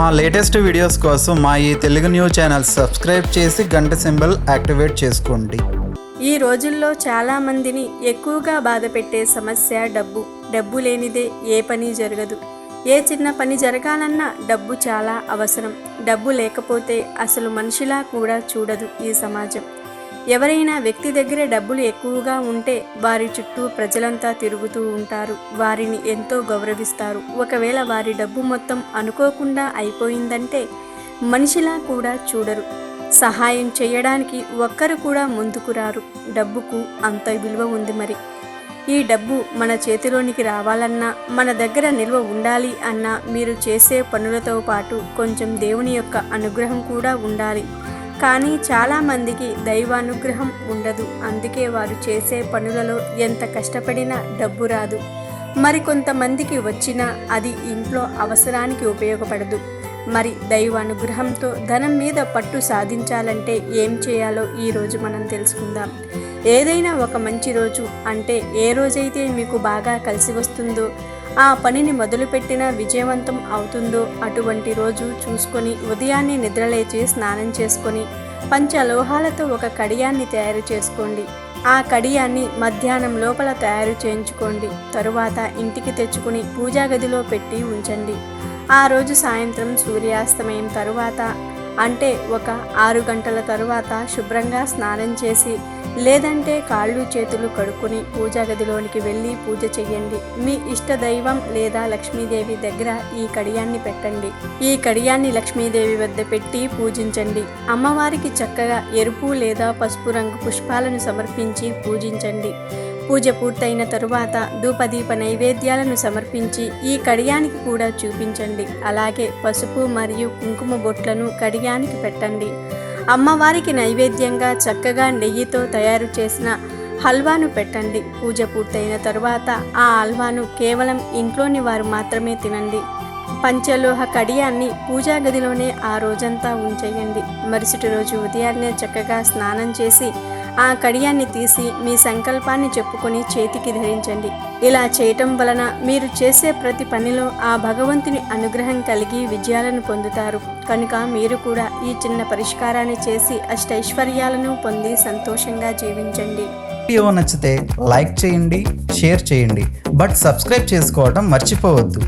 మా latest videos కోసం మా ఈ తెలుగు న్యూస్ ఛానల్ సబ్స్క్రైబ్ చేసి గంట సింబల్ యాక్టివేట్ చేసుకోండి. ఈ రోజుల్లో చాలా మందిని ఎక్కువగా బాధ పెట్టే సమస్య డబ్బు. డబ్బు లేనిదే ఏ పని జరగదు. ఏ చిన్న పని జరగాలన్నా డబ్బు చాలా అవసరం. డబ్బు లేకపోతే అసలు మనిషిలా కూడా చూడదు ఈ సమాజం. ఎవరైనా వ్యక్తి దగ్గర డబ్బులు ఎక్కువగా ఉంటే వారి చుట్టూ ప్రజలంతా తిరుగుతూ ఉంటారు. వారిని ఎంతో గౌరవిస్తారు. ఒకవేళ వారి డబ్బు మొత్తం అనుకోకుండా అయిపోయిందంటే మనిషిలా కూడా చూడరు. సహాయం చేయడానికి ఒక్కరు కూడా ముందుకు రారు. డబ్బుకు అంత విలువ ఉంది మరి. ఈ డబ్బు మన చేతిలోనికి రావాలన్నా మన దగ్గర నిల్వ ఉండాలి అన్నా మీరు చేసే పనులతో పాటు కొంచెం దేవుని యొక్క అనుగ్రహం కూడా ఉండాలి. కానీ చాలామందికి దైవానుగ్రహం ఉండదు. అందుకే వారు చేసే పనులలో ఎంత కష్టపడినా డబ్బు రాదు. మరికొంతమందికి వచ్చినా అది ఇంట్లో అవసరానికి ఉపయోగపడదు. మరి దైవానుగ్రహంతో ధనం మీద పట్టు సాధించాలంటే ఏం చేయాలో ఈరోజు మనం తెలుసుకుందాం. ఏదైనా ఒక మంచి రోజు అంటే ఏ రోజైతే మీకు బాగా కలిసి వస్తుందో ఆ పనిని మొదలుపెట్టిన విజయవంతం అవుతుందో అటువంటి రోజు చూసుకొని ఉదయాన్నే నిద్రలేచి స్నానం చేసుకొని పంచలోహాలతో ఒక కడియాన్ని తయారు చేసుకోండి. ఆ కడియాన్ని మధ్యాహ్నం లోపల తయారు చేయించుకోండి. తరువాత ఇంటికి తెచ్చుకుని పూజా గదిలో పెట్టి ఉంచండి. ఆ రోజు సాయంత్రం సూర్యాస్తమయం తరువాత అంటే ఒక ఆరు గంటల తరువాత శుభ్రంగా స్నానం చేసి లేదంటే కాళ్ళు చేతులు కడుక్కుని పూజా గదిలోనికి వెళ్ళి పూజ చేయండి మీ ఇష్ట దైవం లేదా లక్ష్మీదేవి దగ్గర ఈ కడియాన్ని పెట్టండి. ఈ కడియాన్ని లక్ష్మీదేవి వద్ద పెట్టి పూజించండి. అమ్మవారికి చక్కగా ఎరుపు లేదా పసుపు రంగు పుష్పాలను సమర్పించి పూజించండి. పూజ పూర్తయిన తరువాత ధూపదీప నైవేద్యాలను సమర్పించి ఈ కడియానికి కూడా చూపించండి. అలాగే పసుపు మరియు కుంకుమ బొట్లను కడియానికి పెట్టండి. అమ్మవారికి నైవేద్యంగా చక్కగా నెయ్యితో తయారు చేసిన హల్వాను పెట్టండి. పూజ పూర్తయిన తరువాత ఆ హల్వాను కేవలం ఇంట్లోని వారు మాత్రమే తినండి. పంచలోహ కడియాన్ని పూజా గదిలోనే ఆ రోజంతా ఉంచేయండి. మరుసటి రోజు ఉదయాన్నే చక్కగా స్నానం చేసి ఆ కడియాన్ని తీసి మీ సంకల్పాన్ని చెప్పుకొని చేతికి ధరించండి. ఇలా చేయటం వలన మీరు చేసే ప్రతి పనిలో ఆ భగవంతుని అనుగ్రహం కలిగి విజయాలను పొందుతారు. కనుక మీరు కూడా ఈ చిన్న పరిష్కారాన్ని చేసి అష్టైశ్వర్యాలను పొంది సంతోషంగా జీవించండి. వీడియో నచ్చితే లైక్ చేయండి షేర్ చేయండి. బట్ సబ్స్క్రైబ్ చేసుకోవడం మర్చిపోవద్దు.